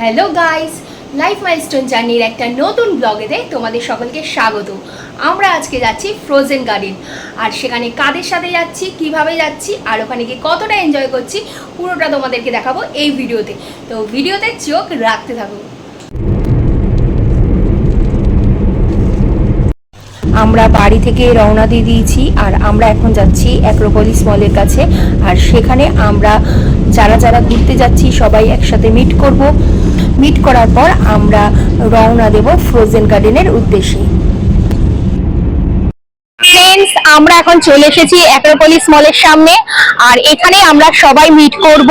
Hello guys life milestone জার্নির একটা নতুন ব্লগেতে তোমাদের সকলকে স্বাগত। আমরা আজকে যাচ্ছি ফ্রোজেন গার্ডেন আর সেখানে কাদের সাথে যাচ্ছি, কীভাবে যাচ্ছি, আর ওখানে গিয়ে কতটা এনজয় করছি, পুরোটা তোমাদেরকে দেখাবো এই ভিডিওতে তো ভিডিওতে চোখ রাখতে থাকো। আমরা বাড়ি থেকে রওনা দিয়ে দিয়েছি আর আমরা এখন যাচ্ছি অ্যাক্রোপলিস মলের কাছে। আর সেখানে আমরা যারা যারা ঘুরতে যাচ্ছি সবাই একসাথে মিট করব। মিট করার পর আমরা রওনা দেব ফ্রোজেন গার্ডেনের উদ্দেশ্যে। ফ্রেন্ডস আমরা এখন চলে এসেছি অ্যাক্রোপলিস মলের সামনে। আর এখানে আমরা সবাই মিট করব।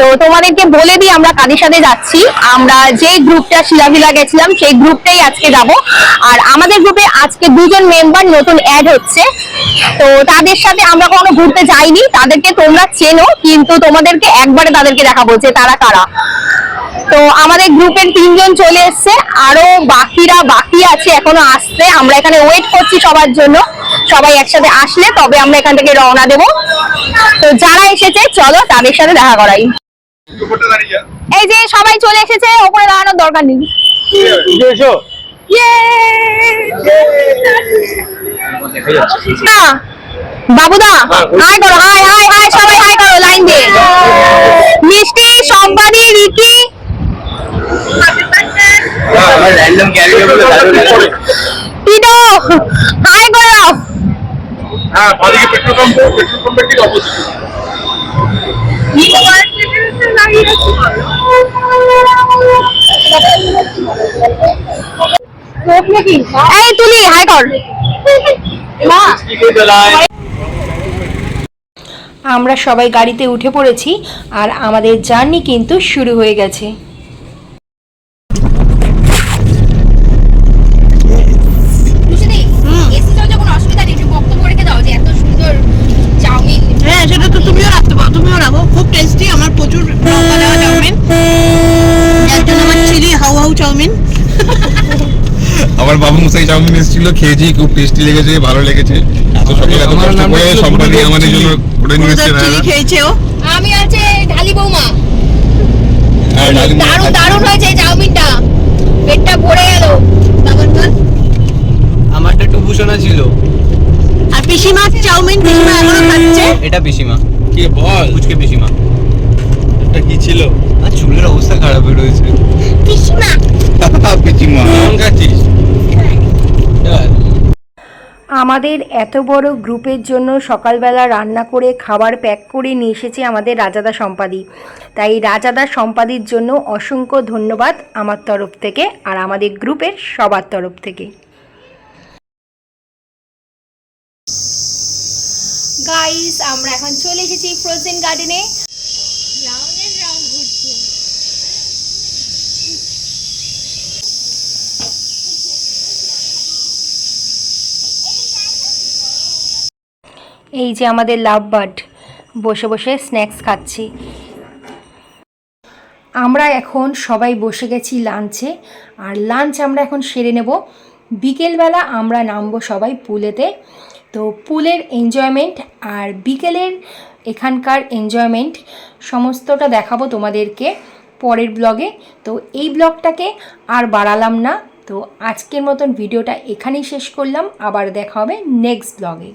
তো তোমাদেরকে বলে দিই, আমরা কাদের সাথে যাচ্ছি। আমরা যে গ্রুপটা শিলাভিলা গেছিলাম, সেই গ্রুপটাই আজকে যাব। আর আমাদের গ্রুপে আজকে দুজন মেম্বার নতুন অ্যাড হচ্ছে। তো তাদের সাথে আমরা কখনো ঘুরতে যাইনি। তাদেরকে তোমরা চেনো, কিন্তু তোমাদেরকে একবারে তাদেরকে দেখাবো যে তারা কারা। তো আমাদের গ্রুপের তিনজন চলে এসেছে। আরও বাকিরা বাকি আছে এখনও আসছে আমরা এখানে ওয়েট করছি সবার জন্য। সবাই একসাথে আসলে তবে আমরা এখান থেকে রওনা দেব। তো যারা এসেছে চলো তাদের সাথে দেখা করাই। এই যে সবাই চলে এসেছে ওপরে দাঁড়ানোর দরকার নেই। না বাবুদা হাই করো হাই হাই হাই সবাই হাই করো লাইন দিয়ে। মিষ্টি সম্পাদি রিকি। টিটো হ্যাঁ বাদিকে পেট্রোল পাম্প পেট্রোল পাম্পের ঠিক অপোজিট। এই তুলি হাই কর। আমরা সবাই গাড়িতে উঠে পড়েছি আর আমাদের জার্নি কিন্তু শুরু হয়ে গেছে। আমার বাবু মশাই চাউমিন এসেছিল খেয়েছি খুব টেস্টি লেগেছে ভালো লেগেছে। এত সকালে এত কষ্ট করে ছিল সম্পাদি আমাদের জন্য করে নিয়ে এসেছে খেয়েছে ও। আমি আছে ঢালি বৌমা। আর দারুণ দারুণ হয়েছে চাউমিনটা। পেটটা ভরে গেল। আমারটা টুপুসোনা ছিল। আর পিসিমা চাউমিন পিসিমা এখনও খাচ্ছে? এটা পিসিমা। কে বল? কুচকে পিসিমা। এটা কি ছিল? আর চুলের অবস্থা খারাপ হয়ে রয়েছে। পিসিমা। পিচিমা কেমন খাচ্ছিস আমাদের এত বড় গ্রুপের জন্য সকালবেলা রান্না করে, খাবার প্যাক করে নিয়ে এসেছে আমাদের রাজাদা সম্পাদি। তাই রাজাদা সম্পাদির জন্য অসংখ্য ধন্যবাদ আমার তরফ থেকে আর আমাদের গ্রুপের সবার তরফ থেকে। গাইস আমরা এখন চলে এসেছি ফ্রোজেন গার্ডেনে এই যে আমাদের লাভ বার্ড, বসে বসে স্ন্যাক্স খাচ্ছি। আমরা এখন সবাই বসে গেছি লাঞ্চে, আর লাঞ্চ আমরা এখন সেরে নেব। বিকেলবেলা আমরা নামবো সবাই পুলেতে। তো পুলের এনজয়মেন্ট আর বিকেলের এখানকার এনজয়মেন্ট সমস্তটা দেখাবো তোমাদেরকে পরের ব্লগে। তো এই ব্লগটাকে আর বাড়ালাম না। তো আজকের মতন ভিডিওটা এখানেই শেষ করলাম। আবার দেখা হবে নেক্সট ব্লগে।